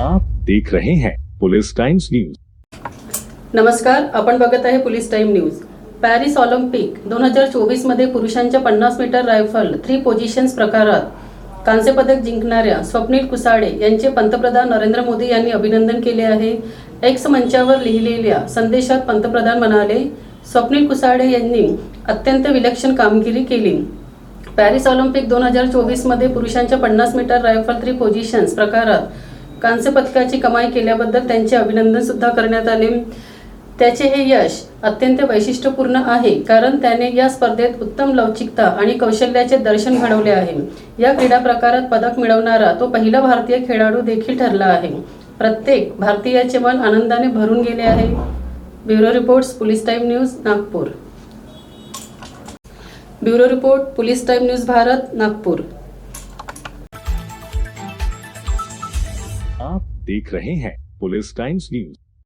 आप देख रहे हैं पुलिस टाइम्स न्यूज। नमस्कार आपण बघत आहे police time news. Paris Olympic दोन हजार चोवीसमध्ये पुरुषांच्या पन्नास मीटर रायफल थ्री पोझिशन्स प्रकारात कांस्य पदक जिंकणाऱ्या स्वप्नील कुसाडे यांचे पंतप्रधान नरेंद्र मोदी यांनी अभिनंदन केले आहे. एक्स मंचावर लिहिलेल्या संदेशात पंतप्रधान म्हणाले स्वप्नील कुसाडे यांनी अत्यंत विलक्षण कामगिरी केली. पॅरिस ऑलिम्पिक दोन हजार चोवीसमध्ये पुरुषांच्या पन्नास मीटर रायफल थ्री पोझिशन्स प्रकारात कांस्य पदकाची कमाई केल्याबद्दल त्यांचे अभिनंदन सुद्धा करण्यात आले. त्याचे हे यश अत्यंत वैशिष्ट्यपूर्ण आहे कारण त्याने या स्पर्धेत उत्तम लवचिकता आणि कौशल्याचे दर्शन घडवले आहे. या क्रीडा प्रकारात पदक मिळवणारा तो पहिला भारतीय खेळाडू देखील ठरला आहे. प्रत्येक भारतीयाचे मन आनंदाने भरून गेले आहे. Bureau reports police time news Nagpur. Bureau report police time news Bharat Nagpur. आप देख रहे हैं पुलिस टाइम्स न्यूज।